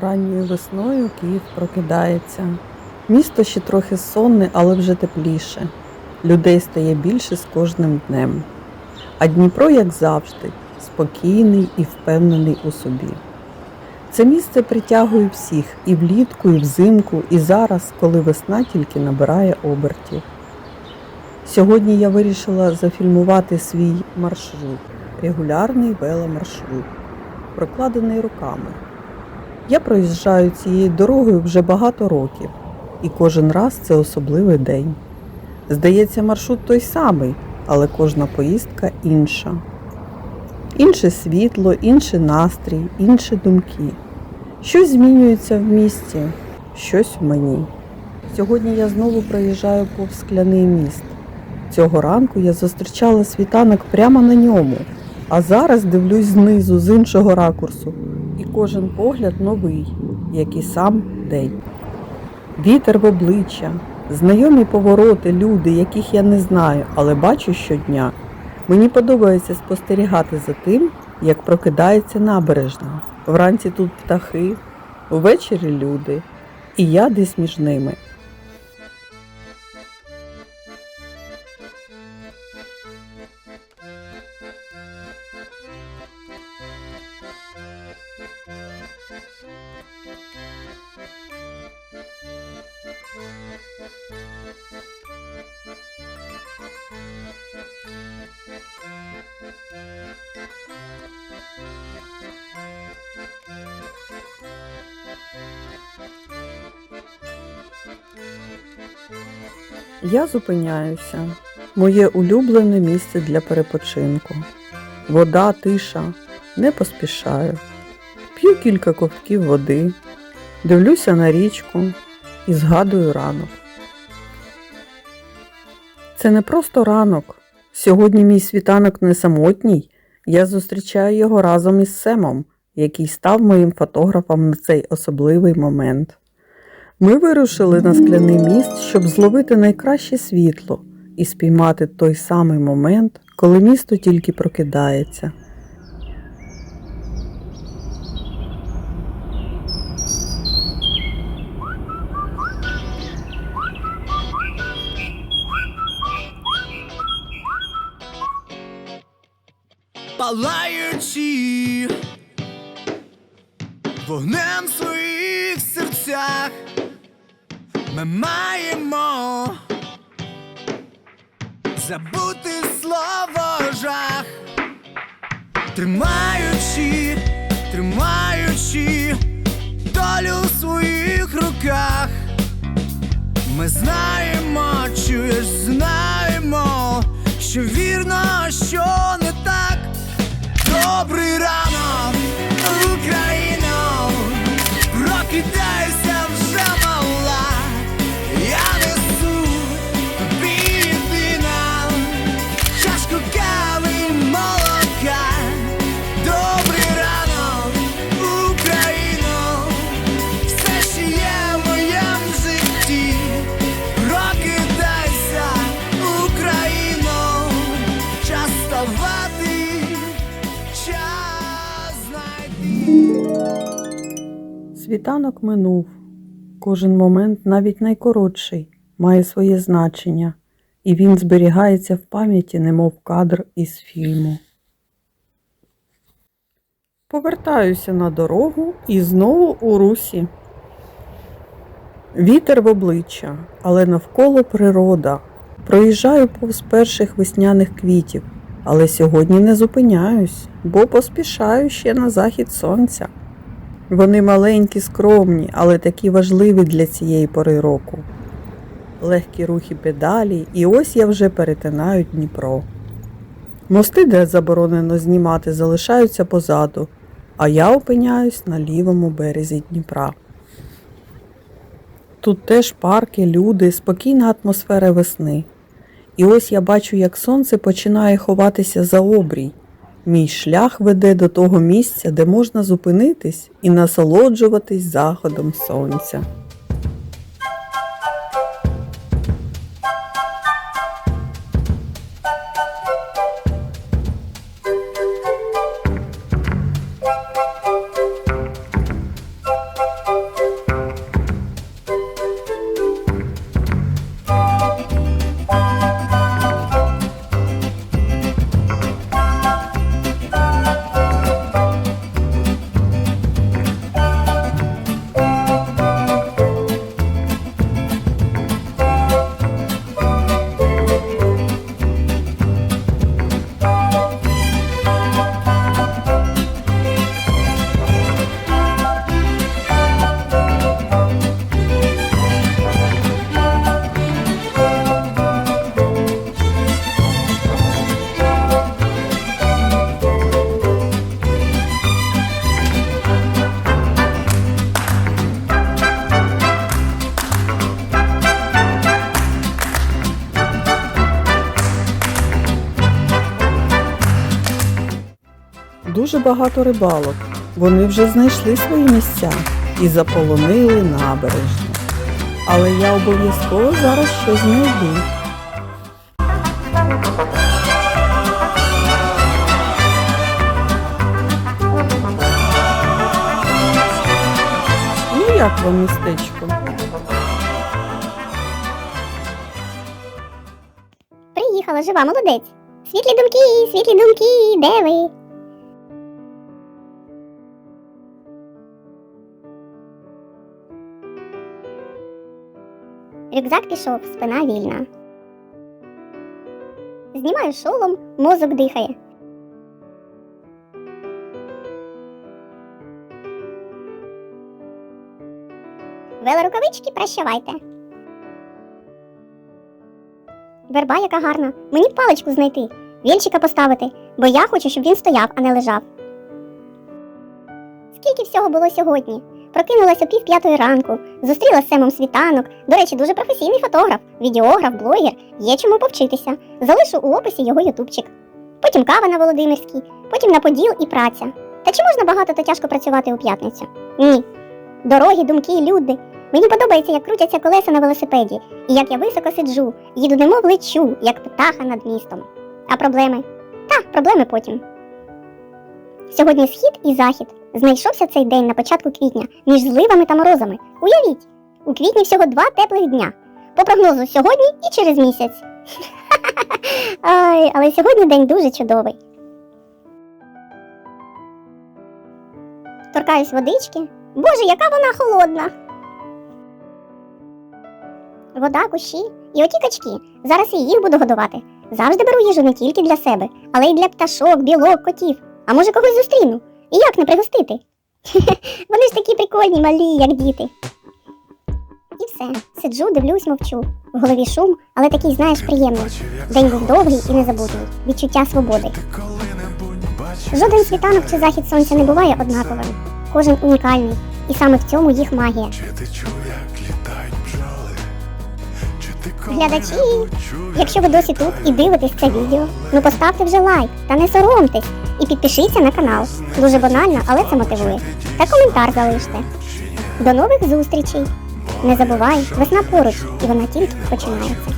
Ранньою весною Київ прокидається. Місто ще трохи сонне, але вже тепліше. Людей стає більше з кожним днем. А Дніпро, як завжди, спокійний і впевнений у собі. Це місце притягує всіх і влітку, і взимку, і зараз, коли весна тільки набирає обертів. Сьогодні я вирішила зафільмувати свій маршрут, регулярний веломаршрут, прокладений руками. Я проїжджаю цією дорогою вже багато років, і кожен раз це особливий день. Здається, маршрут той самий, але кожна поїздка інша. Інше світло, інший настрій, інші думки. Щось змінюється в місті, щось в мені. Сьогодні я знову проїжджаю повз скляний міст. Цього ранку я зустрічала світанок прямо на ньому, а зараз дивлюсь знизу, з іншого ракурсу, кожен погляд новий, як і сам день. Вітер в обличчя, знайомі повороти, люди, яких я не знаю, але бачу щодня. Мені подобається спостерігати за тим, як прокидається набережна. Вранці тут птахи, ввечері люди, і я десь між ними. Я зупиняюся. Моє улюблене місце для перепочинку. Вода, тиша, не поспішаю. П'ю кілька ковтків води, дивлюся на річку і згадую ранок. Це не просто ранок. Сьогодні мій світанок не самотній. Я зустрічаю його разом із Семом, який став моїм фотографом на цей особливий момент. Ми вирушили на скляний міст, щоб зловити найкраще світло і спіймати той самий момент, коли місто тільки прокидається. палаючи вогнем своїх серцях, ми маємо забути слово жах, тримаючи, тримаючи долю в своїх руках. Ми знаємо, чуєш, знаємо, що вірно, що не так. Добрий ранок, Україно, Світанок минув. Кожен момент, навіть найкоротший, має своє значення, і він зберігається в пам'яті, немов кадр із фільму. Повертаюся на дорогу і знову у русі. Вітер в обличчя, але навколо природа. Проїжджаю повз перших весняних квітів, але сьогодні не зупиняюсь, бо поспішаю ще на захід сонця. Вони маленькі, скромні, але такі важливі для цієї пори року. Легкі рухи педалі, і ось я вже перетинаю Дніпро. Мости, де заборонено знімати, залишаються позаду, а я опиняюсь на лівому березі Дніпра. Тут теж парки, люди, спокійна атмосфера весни. І ось я бачу, як сонце починає ховатися за обрій. Мій шлях веде до того місця, де можна зупинитись і насолоджуватись заходом сонця. Дуже багато рибалок. Вони вже знайшли свої місця і заполонили набережну. Але я обов'язково зараз щось знайду. Ну як вам містечко? Приїхала, жива, молодець. Світлі думки, світлі думки, де ви? Рюкзак пішов, спина вільна. Знімаю шолом, мозок дихає. Велорукавички, прощавайте. Верба, яка гарна. Мені паличку знайти, вільчика поставити, бо я хочу, щоб він стояв, а не лежав. Скільки всього було сьогодні? Прокинулася пів п'ятої ранку, зустріла з Семом світанок. До речі, дуже професійний фотограф, відеограф, блогер. Є чому повчитися. Залишу у описі його ютубчик. Потім кава на Володимирській, потім на поділ і праця. Та чи можна багато та тяжко працювати у п'ятницю? Ні. Дороги, думки, люди. Мені подобається, як крутяться колеса на велосипеді, і як я високо сиджу, їду немов лечу, як птаха над містом. А проблеми? Та, проблеми потім. Сьогодні схід і захід. Знайшовся цей день на початку квітня між зливами та морозами. Уявіть, у квітні всього два теплих дня. По прогнозу сьогодні і через місяць. Ай, але сьогодні день дуже чудовий. Торкаюсь водички. Боже, яка вона холодна! Вода, кущі і оті качки. Зараз і їх буду годувати. Завжди беру їжу не тільки для себе, але й для пташок, білок, котів. А може когось зустріну? І як не пригостити? Вони ж такі прикольні, малі, як діти. І все. Сиджу, дивлюсь, мовчу. В голові шум, але такий, знаєш, приємний. День був довгий і незабутній. Відчуття свободи. Жоден світанок чи захід сонця не буває однаковим. Кожен унікальний. І саме в цьому їх магія. Глядачі, Якщо ви досі тут і дивитесь це відео, ну поставте вже лайк та не соромтесь і підпишіться на канал. Дуже банально, але це мотивує. Та коментар залиште. До нових зустрічей! Не забувай, весна поруч, і вона тільки починається.